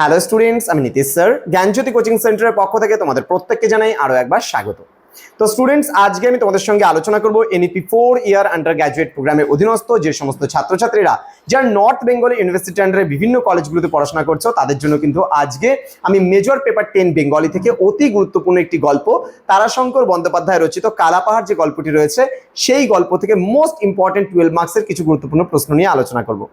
Hello students আমি Nitish sir জ্ঞানজ্যোতি coaching সেন্টারের পক্ষ থেকে তোমাদের প্রত্যেককে জানাই আরও একবার স্বাগত। তো স্টুডেন্টস আজকে আমি তোমাদের সঙ্গে আলোচনা করব NEP four year undergraduate প্রোগ্রামের অধীনস্থ যে সমস্ত ছাত্রছাত্রীরা যারা নর্থ বেঙ্গল ইউনিভার্সিটি আন্ডারে বিভিন্ন কলেজগুলোতে পড়াশোনা করছ, তাদের জন্য কিন্তু আজকে আমি মেজর পেপার টেন বেঙ্গলি থেকে অতি গুরুত্বপূর্ণ একটি গল্প তারাশঙ্কর বন্দ্যোপাধ্যায় রচিত কালাপাহাড় যে গল্পটি রয়েছে, সেই গল্প থেকে মোস্ট ইম্পর্টেন্ট টুয়েলভ মার্কসের কিছু গুরুত্বপূর্ণ প্রশ্ন নিয়ে আলোচনা করব।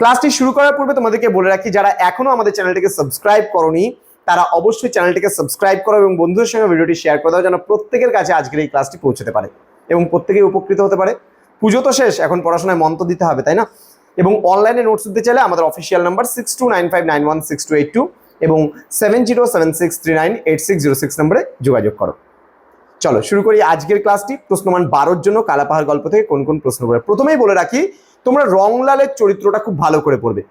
ক্লাসটি শুরু করার পূর্বে তোমাদেরকে বলে রাখি, যারা এখনও আমাদের চ্যানেলটিকে সাবস্ক্রাইব করনি, তারা অবশ্যই চ্যানেলটিকে সাবস্ক্রাইব করো এবং বন্ধুদের সঙ্গে ভিডিওটি শেয়ার করে দাও যেন প্রত্যেকের কাছে আজকের এই ক্লাসটি পৌঁছতে পারে এবং প্রত্যেকেই উপকৃত হতে পারে। পুজো তো শেষ, এখন পড়াশোনায় মন্ত্র দিতে হবে, তাই না? এবং অনলাইনে নোটস দিতে চাইলে আমাদের official number six two nine five nine one six two eight two এবং seven zero seven six three nine eight six zero six নম্বরে যোগাযোগ করো। চলো, শুরু করি আজকের ক্লাসটি। প্রশ্নমান বারোর জন্য কালাপাহাড় গল্প থেকে কোন কোন প্রশ্ন করে প্রথমেই বলে রাখি তোমরা রংলালের চরিত্রটা খুব ভালো করে পড়বে।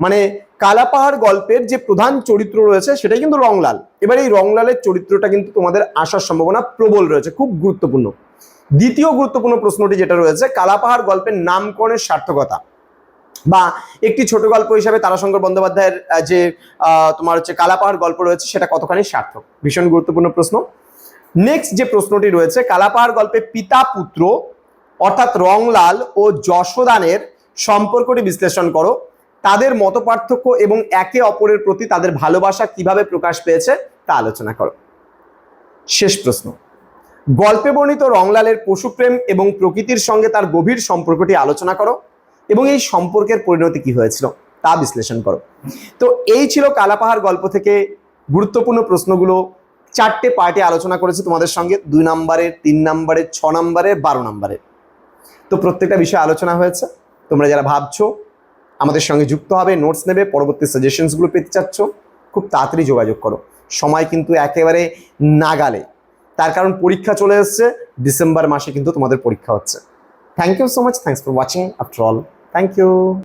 মানে কালাপাহাড় গল্পের যে প্রধান চরিত্র রয়েছে, সেটাই কিন্তু রংলাল। এবার এই রংলালের চরিত্রটা কিন্তু তোমাদের আসার সম্ভাবনা প্রবল রয়েছে, খুব গুরুত্বপূর্ণ। দ্বিতীয় গুরুত্বপূর্ণ প্রশ্নটি যেটা রয়েছে, কালাপাহাড় গল্পের নামকরণের সার্থকতা। বা একটি ছোট গল্প হিসাবে তারাশঙ্কর বন্দ্যোপাধ্যায়ের যে তোমার হচ্ছে কালাপাহাড় গল্প রয়েছে, সেটা কতখানি সার্থক? ভীষণ গুরুত্বপূর্ণ প্রশ্ন। নেক্সট যে প্রশ্নটি রয়েছে, কালাপাহাড় গল্পে পিতা পুত্র অর্থাৎ রংলাল ও যশোদানের সম্পর্কটি বিশ্লেষণ করো। তাদের মত এবং একে অপরের প্রতি তাদের ভালোবাসা কীভাবে প্রকাশ পেয়েছে তা আলোচনা করো। শেষ প্রশ্ন। গল্পে বর্ণিত রংলালের পশুপ্রেম এবং প্রকৃতির সঙ্গে তার গভীর সম্পর্কটি আলোচনা করো এবং এই সম্পর্কের পরিণতি কি হয়েছিল তা বিশ্লেষণ করো। তো এই ছিল কালাপাহাড় গল্প থেকে গুরুত্বপূর্ণ প্রশ্নগুলো। চারটে পার্টে আলোচনা করেছি তোমাদের সঙ্গে। দুই নম্বরের, তিন নম্বরের, ছ নম্বরের, বারো নম্বরের। তো প্রত্যেকটা বিষয়ে আলোচনা হয়েছে। তোমরা যারা ভাবছ আমাদের সঙ্গে যুক্ত হবে নোটস নেবে, পরবর্তী সাজেশনসগুলো পেতে চাচ্ছ, খুব তাড়াতাড়ি যোগাযোগ করো। সময় কিন্তু একেবারে নাগালে। তার কারণ পরীক্ষা চলে এসছে, ডিসেম্বর মাসে কিন্তু তোমাদের পরীক্ষা হচ্ছে। Thank you so much thanks for watching after all thank you